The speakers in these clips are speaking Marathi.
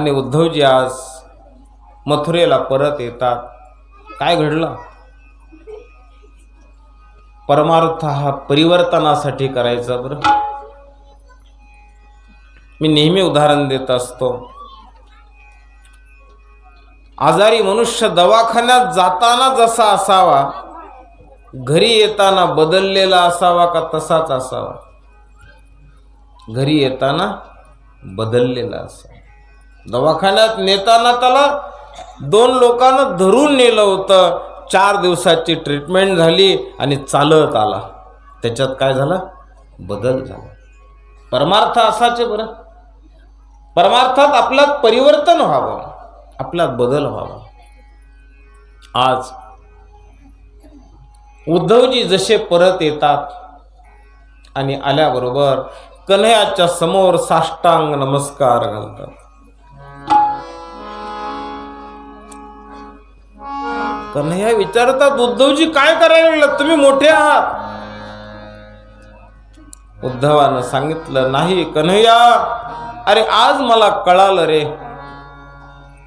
आणि उद्धवजी आज मथुरेला परत येतात. काय घडलं? परमार्थ हा परिवर्तनासाठी करायचा बरं. मी नेहमी उदाहरण देत असतो. आजारी मनुष्य दवाखान्यात जाताना जसा असावा घरी येताना बदललेला असावा का तसाच असावा? घरी येताना बदललेला असावा. दवाखान्यात नेताना त्याला दोन लोकांना धरून नेलं होतं. चार दिवसाची ट्रीटमेंट झाली आणि चालत आला. त्याच्यात काय झालं? बदल झाला. परमार्थ असाचे बरं. परमार्थात आपल्यात परिवर्तन व्हावं. आपल्यात बदल व्हावा. आज उद्धवजी जसे परत येतात आणि आल्याबरोबर कन्हयाच्या समोर साष्टांग नमस्कार घालतात. कन्हैया विचारतात उद्धवजी काय करायला लागलात तुम्ही मोठे आहात. उद्धवानं सांगितलं नाही कन्हैया अरे आज मला कळालं रे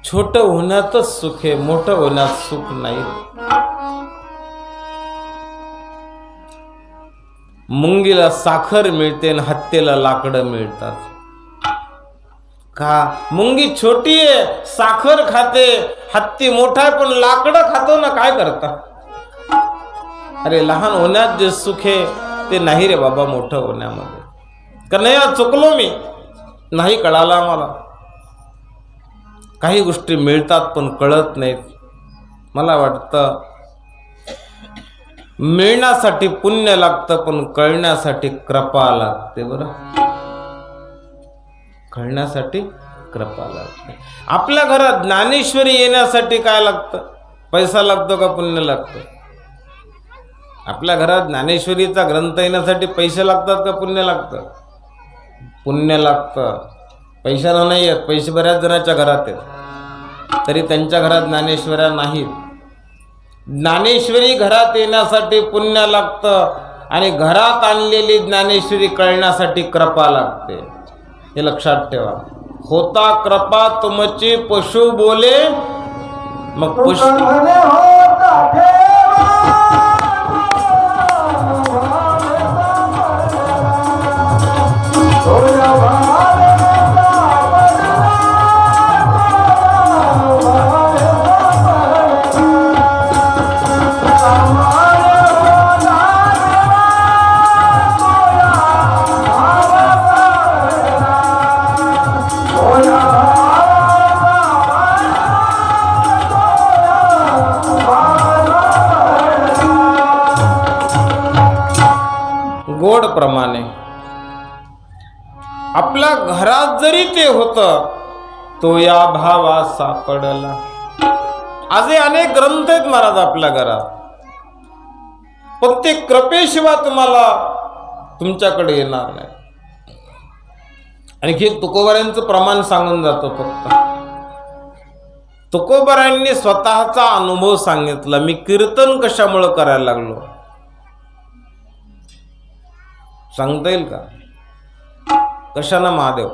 छोट होण्यातच सुख आहे मोठं होण्यात सुख नाही. मुंगीला साखर मिळते आणि हत्तीला लाकडं मिळतात. का मुंगी छोटी आहे साखर खाते. हत्ती मोठा आहे पण लाकडं खातो ना काय करता? अरे लहान होण्यात जे सुख आहे ते नाही रे बाबा मोठं होण्यामध्ये. का या चुकलो मी? नाही कळाला मला काही गोष्टी मिळतात पण कळत नाहीत. मला वाटतं मिळण्यासाठी पुण्य लागतं पण कळण्यासाठी कृपा लागते बरं? कळण्यासाठी कृपा लागते. आपल्या घरात ज्ञानेश्वरी येण्यासाठी काय लागतं? पैसा लागतो का पुण्य लागतं? आपल्या घरात ज्ञानेश्वरीचा ग्रंथ येण्यासाठी पैसे लागतात का पुण्य लागतं? पुण्य लागतं. पैशानं नाही आहेत पैसे बऱ्याच जणांच्या घरात आहेत तरी त्यांच्या घरात ज्ञानेश्वऱ्या नाहीत. ज्ञानेश्वरी घरात येण्यासाठी पुण्य लागतं आणि घरात आणलेली ज्ञानेश्वरी कळण्यासाठी कृपा लागते. हे लक्षात ठेवा. होता कृपा तुमची पशु बोले मग पशु जरी ते होतं तो या भावा सापडला. आजही अनेक ग्रंथ आहेत महाराज आपल्या घरात. पण ते कृपेशिवाय तुम्हाला तुमच्याकडे येणार नाही. आणखी तुकोबऱ्यांचं प्रमाण सांगून जातो फक्त. तुकोबऱ्यांनी स्वतःचा अनुभव सांगितला. मी कीर्तन कशामुळं करायला लागलो? सांगता येईल का? कशाना महादेव?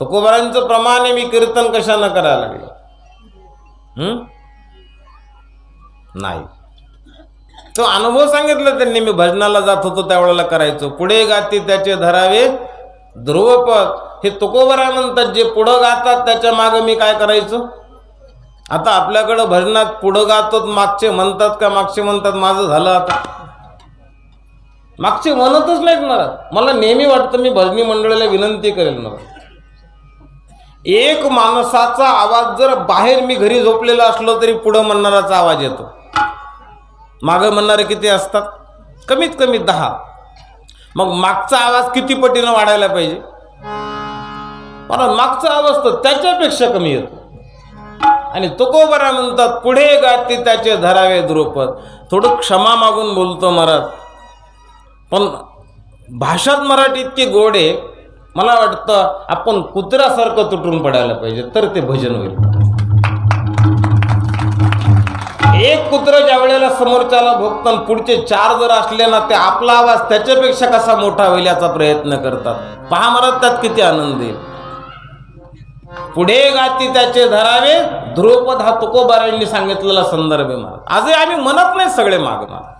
तुकोबारांचं प्रमाण आहे मी कीर्तन कशानं करायला लागलो? नाही. तो अनुभव सांगितला त्यांनी मी भजनाला जात होतो त्यावेळेला करायचो. पुढे गाती त्याचे धरावे ध्रुवपद. हे तुकोबरा म्हणतात जे पुढं गातात त्याच्या मागं मी काय करायचो? आता आपल्याकडं भजनात पुढं गातो मागचे म्हणतात का मागचे म्हणतात माझं झालं आता. मागचे म्हणतच नाहीत मला. मला नेहमी वाटतं मी भजनी मंडळाला विनंती करेल मला. एक माणसाचा आवाज जर बाहेर मी घरी झोपलेला असलो तरी पुढं म्हणणाराचा आवाज येतो. मागं म्हणणारे किती असतात? कमीत कमी दहा. मग मागचा आवाज किती पटीनं वाढायला पाहिजे? मला मागचा आवाज तर त्याच्यापेक्षा कमी येतो. आणि तुकोबरा म्हणतात पुढे गाती त्याचे धरावे द्रुपद. थोडं क्षमा मागून बोलतो महाराज पण भाषात मराठी इतकी गोड आहे मला वाटतं आपण कुत्र्यासारखं तुटून पडायला पाहिजे तर ते भजन होईल. एक कुत्र ज्या वेळेला समोरच्याला भोगतं पुढचे चार जर असले ना ते आपला आवाज त्याच्यापेक्षा कसा मोठा होईल याचा प्रयत्न करतात. पहा मला त्यात किती आनंद येईल. पुढे गाती त्याचे धरावे ध्रुपद हा तुकोबारांनी सांगितलेला संदर्भ आहे मला. आजही आम्ही म्हणत नाही सगळे मागणार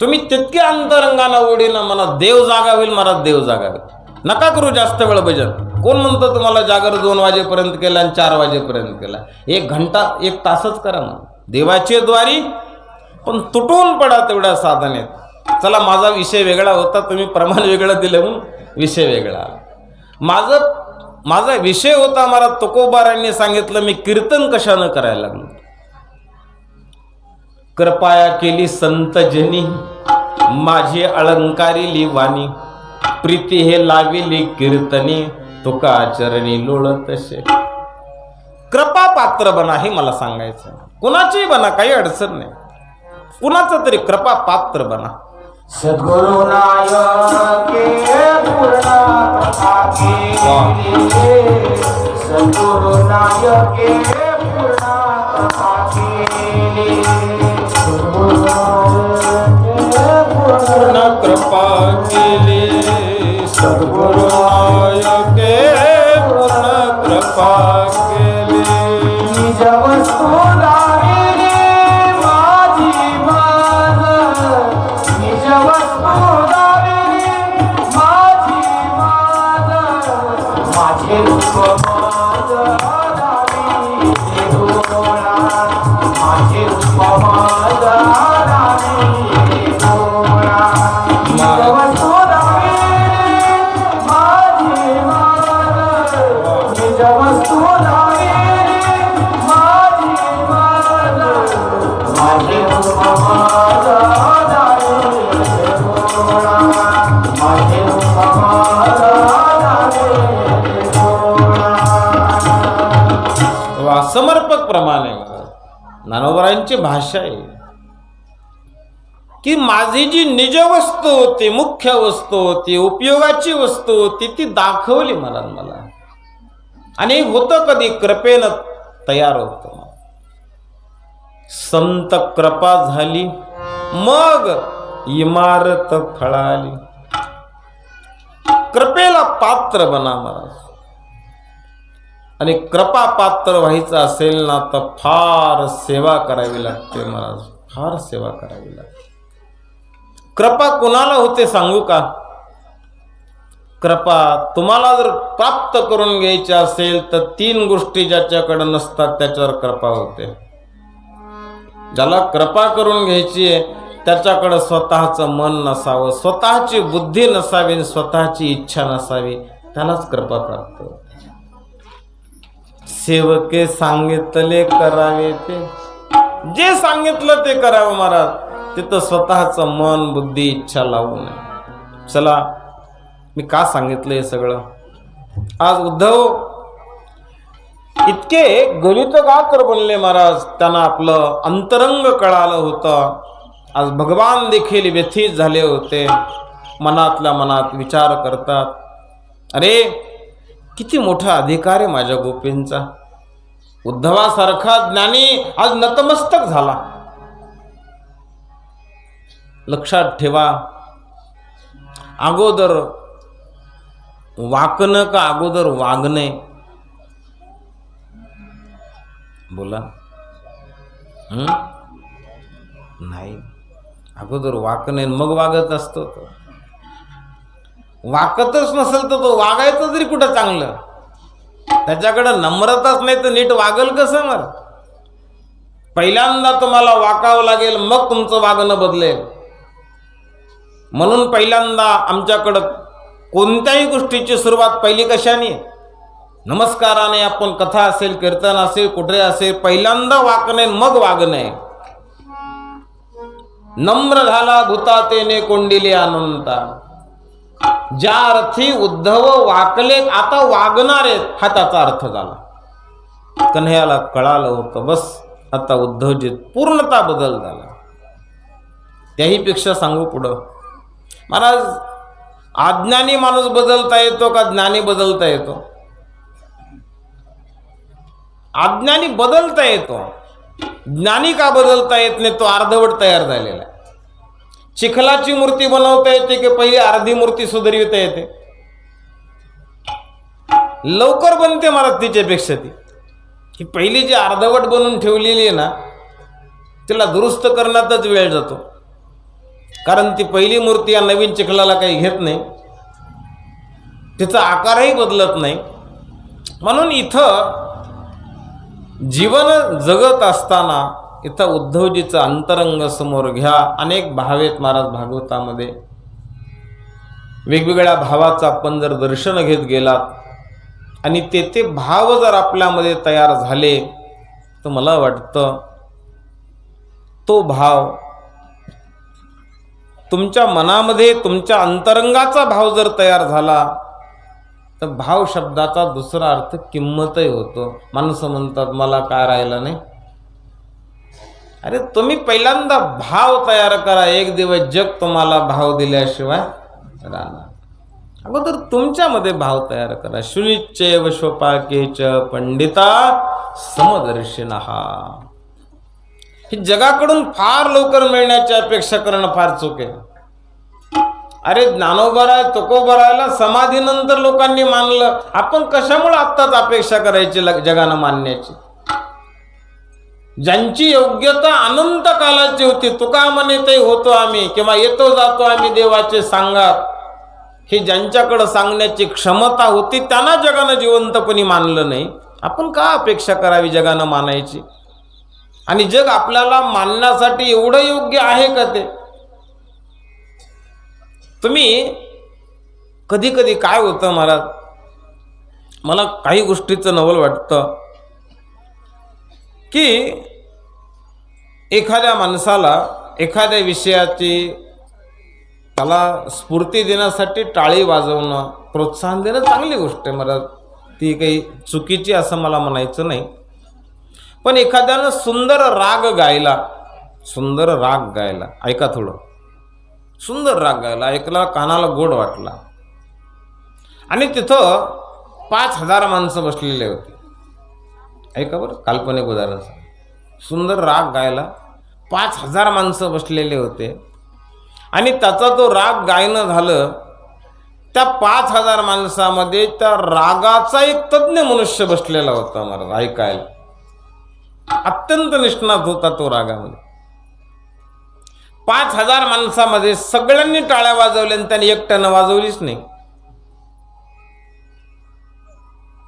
तुम्ही तितके अंतरंगाना ओढीनं मला देव जागा होईल मला देव जागा होईल. नका करू जास्त वेळ भजन कोण म्हणतं तुम्हाला जागर दोन वाजेपर्यंत केला आणि चार वाजेपर्यंत केला? एक घंटा एक तासच करा ना. देवाचे द्वारी पण तुटून पडा तेवढ्या साधनेत. चला माझा विषय वेगळा होता तुम्ही प्रमाण वेगळं दिलं म्हणून विषय वेगळा आला. माझं माझा विषय होता मला तुकोबारांनी सांगितलं मी कीर्तन कशानं करायला लागलो? कृपाया केली संत जनी माझी अलंकारिली वाणी प्रीती हे लाविली कीर्तनी तुका चरणी लोळत तसे कृपा पात्र बना हे मला सांगायचं. कुणाचीही बना काही अडचण नाही. कुणाचं तरी कृपा पात्र बना. सद्गुरु पूर्ण प्रभाके माझे रूप ज्ञानोबरांची भाषा आहे. की माझी जी निज वस्तू होती मुख्य वस्तू होती उपयोगाची वस्तू होती ती दाखवली मला मला. आणि होतं कधी कृपेनं तयार होतं. संत कृपा झाली मग इमारत फळाली. कृपेला पात्र बना महाराज. आणि कृपा पात्र व्हायचं असेल ना तर फार सेवा करावी लागते महाराज. फार सेवा करावी लागते. कृपा कुणाला होते सांगू का? कृपा तुम्हाला जर प्राप्त करून घ्यायची असेल तर तीन गोष्टी ज्याच्याकडे नसतात त्याच्यावर कृपा होते. ज्याला कृपा करून घ्यायची आहे त्याच्याकडं स्वतःचं मन नसावं. स्वतःची बुद्धी नसावी स्वतःची इच्छा नसावी. त्यालाच कृपा प्राप्त होते. सेवके सांगितले करावे ते जे सांगितलं ते करावं महाराज. तिथं स्वतःचं मन बुद्धी इच्छा लावू नये. चला मी का सांगितलं हे सगळं? आज उद्धव इतके गणितगात्र बनले महाराज. त्यांना आपलं अंतरंग कळालं होतं. आज भगवान देखील व्यथित झाले होते. मनातल्या मनात विचार करतात. अरे किती मोठा अधिकार आहे माझ्या गोपींचा? उद्धवासारखा ज्ञानी आज नतमस्तक झाला. लक्षात ठेवा अगोदर वाकणं का अगोदर वागणे? बोला. नाही. अगोदर वाकणे मग वागत असतो तो. वाकतच नसेल तर तो वागायचं तरी कुठं चांगलं? त्याच्याकडं नम्रताच नाही तर नीट वागल कसं मग? पहिल्यांदा तुम्हाला वाकावं लागेल मग तुमचं वागणं बदलेल. म्हणून पहिल्यांदा आमच्याकडं कोणत्याही गोष्टीची सुरुवात पहिली कशाने? नमस्काराने आपण कथा असेल कीर्तन असेल कुठे असेल पहिल्यांदा वाकणे मग वागणे. नम्र झाला भूतातेने कोंडिले अनंता ज्या अर्थी उद्धव वाकले आता वागणार आहेत हा त्याचा अर्थ झाला. कन्हयाला कळालं होतं बस आता उद्धवजीत पूर्णता बदल झाला. त्याही पेक्षा सांगू पुढं. महाराज अज्ञानी माणूस बदलता येतो का ज्ञानी बदलता येतो? अज्ञानी बदलता येतो. ज्ञानी का बदलता येत नाही? तो अर्धवट तयार झालेला आहे. चिखलाची मूर्ती बनवता येते की पहिली अर्धी मूर्ती सुधारविता येते? लवकर बनते महाराज तिच्यापेक्षा ती. ही पहिली जी अर्धवट बनवून ठेवलेली आहे ना तिला दुरुस्त करण्यातच वेळ जातो. कारण ती पहिली मूर्ती या नवीन चिखलाला काही घेत नाही. तिचा आकारही बदलत नाही. म्हणून इथं जीवन जगत असताना इथं उद्धवजीचं अंतरंग समोर घ्या. अनेक भाव आहेत महाराज भागवतामध्ये. वेगवेगळ्या भावाचं आपण जर दर्शन घेत गेलात आणि तेथे ते भाव जर आपल्यामध्ये तयार झाले तर मला वाटतं तो भाव तुमच्या मनामध्ये तुमच्या अंतरंगाचा भाव जर तयार झाला तर भाव शब्दाचा दुसरा अर्थ किंमतही होतो. माणसं म्हणतात मला काय राहिलं नाही? अरे तुम्ही पहिल्यांदा भाव तयार करा एक दिवस जग तुम्हाला भाव दिल्याशिवाय राहणार. अगोदर तुमच्यामध्ये भाव तयार करा. शुनिच्चैव स्वपाकेच पंडिता समदर्शिना. हे जगाकडून फार लवकर मिळण्याची अपेक्षा करणं फार चूक आहे. अरे ज्ञानोबराय तुकोबरायला समाधीनंतर लोकांनी मानलं. आपण कशामुळे आत्ताच अपेक्षा करायची लग- जगानं मानण्याची? ज्यांची योग्यता अनंत कालाची होती तुका म्हणे ते होतो आम्ही किंवा येतो जातो आम्ही देवाचे सांगात हे ज्यांच्याकडं सांगण्याची क्षमता होती त्यांना जगानं जिवंतपणी मानलं नाही. आपण का अपेक्षा करावी जगानं मानायची? आणि जग आपल्याला मानण्यासाठी एवढं योग्य आहे का ते? तुम्ही कधी कधी काय होतं महाराज? मला काही गोष्टीचं नवल वाटतं. की एखाद्या माणसाला एखाद्या विषयाची त्याला स्फूर्ती देण्यासाठी टाळी वाजवणं प्रोत्साहन देणं चांगली गोष्ट आहे मला. ती काही चुकीची असं मला म्हणायचं नाही. पण एखाद्यानं सुंदर राग गायला सुंदर राग गायला ऐका थोडं. सुंदर राग गायला ऐकला कानाला गोड वाटला. आणि तिथं पाच हजार माणसं बसलेले होते. ऐका बरं? काल्पनिक उदाहरण सुंदर राग गायला पाच हजार माणसं बसलेले होते. आणि त्याचा तो राग गायनं झालं त्या पाच हजार माणसामध्ये त्या रागाचा एक तज्ज्ञ मनुष्य बसलेला होता महाराज ऐकायला. अत्यंत निष्णात होता तो रागामध्ये. पाच हजार माणसामध्ये सगळ्यांनी टाळ्या वाजवल्या आणि त्याने एकट्यानं वाजवलीच नाही.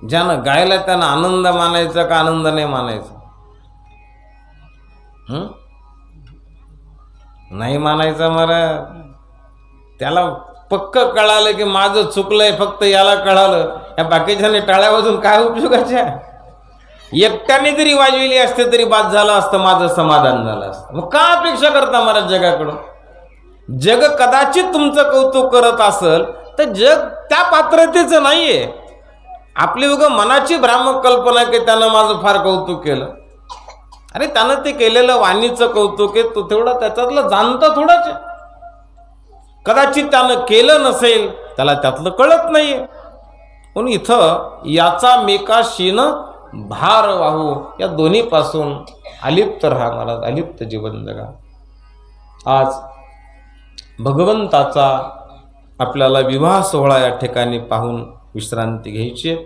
ज्यानं गायला त्यानं आनंद मानायचा का आनंद नाही मानायचा? नाही मानायचा मरा त्याला पक्क कळालं की माझं चुकलंय फक्त याला कळालं. या बाकीच्याने टाळ्या वाजून काय उपयोगाच्या? एकट्याने जरी वाजविली असते तरी बाद झालं असतं माझं समाधान झालं असतं. मग का अपेक्षा करता मला जगाकडून? जग कदाचित तुमचं कौतुक करत असल तर जग त्या पात्रतेचं नाहीये. आपली उगं मनाची भ्रामक कल्पना की त्यानं माझं फार कौतुक केलं. अरे त्यानं ते केलेलं वाणीचं कौतुक आहे तो तेवढा त्याच्यातलं जाणतं थोडंच आहे. कदाचित त्यानं केलं नसेल त्याला त्यातलं कळत नाही म्हणून इथं याचा मेकाशीनं भार वाहू या दोन्हीपासून अलिप्त राहा मला अलिप्त जीवन जगा. आज भगवंताचा आपल्याला विवाह सोहळा या ठिकाणी पाहून विश्रांती घ्यायची आहे.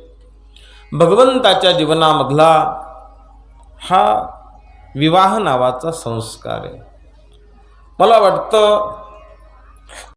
भगवंताच्या जीवनामधला हा विवाह नावाचा संस्कार आहे मला वाटतं